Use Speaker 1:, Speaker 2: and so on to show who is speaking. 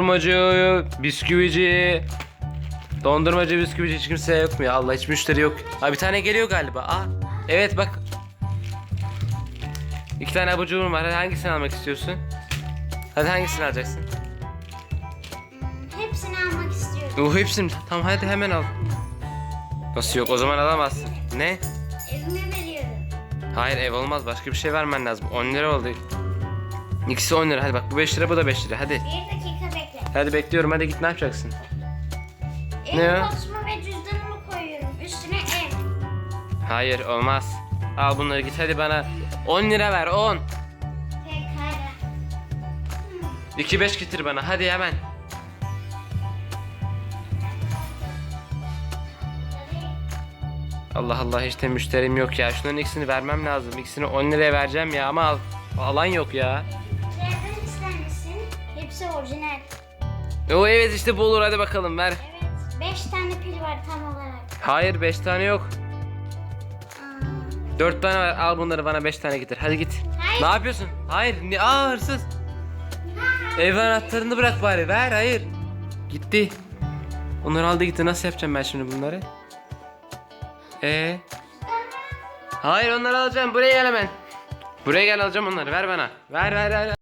Speaker 1: Dondurmacı, bisküvici. Dondurmacı, bisküvici hiç kimse yok mu ya? Allah hiç müşteri yok. Ha bir tane geliyor galiba. Aa, evet bak. İki tane abur cuburum var. Hadi hangisini almak istiyorsun? Hadi hangisini alacaksın?
Speaker 2: Hepsini almak istiyorum.
Speaker 1: O hepsini. Tamam hadi hemen al. Nasıl yok? O zaman alamazsın. Ne?
Speaker 2: Evime veriyorum.
Speaker 1: Hayır ev olmaz. Başka bir şey vermen lazım. 10 lira oldu. İkisi 10 lira. Hadi bak bu 5 lira bu da 5 lira. Hadi.
Speaker 2: Bir dakika.
Speaker 1: Hadi bekliyorum. Hadi git ne yapacaksın? Ne
Speaker 2: Ev
Speaker 1: o?
Speaker 2: postumu ve cüzdanımı koyuyorum. Üstüne ev.
Speaker 1: Hayır olmaz. Al bunları git hadi bana 10 lira ver 10.
Speaker 2: Pekala.
Speaker 1: 2 5 getir bana hadi hemen. Allah Allah hiç de müşterim yok ya. Şunların ikisini vermem lazım. İkisini 10 liraya vereceğim ya ama al. Alan yok ya.
Speaker 2: Nereden ister misin? Hepsi orijinal.
Speaker 1: O evet işte bu olur hadi bakalım ver.
Speaker 2: Evet. 5 tane pil var tam olarak.
Speaker 1: Hayır 5 tane yok.
Speaker 2: Aa,
Speaker 1: 4 tane var. Al bunları bana 5 tane getir. Hadi git.
Speaker 2: Hayır.
Speaker 1: Ne yapıyorsun? Hayır. Ne? Aa hırsız. Ev anahtarını bırak bari. Ver hayır. Gitti. Onları aldı gitti. Nasıl yapacağım ben şimdi bunları? Ee? Hayır onları alacağım. Buraya gel hemen. Buraya gel alacağım onları. Ver bana. Ver ver ver.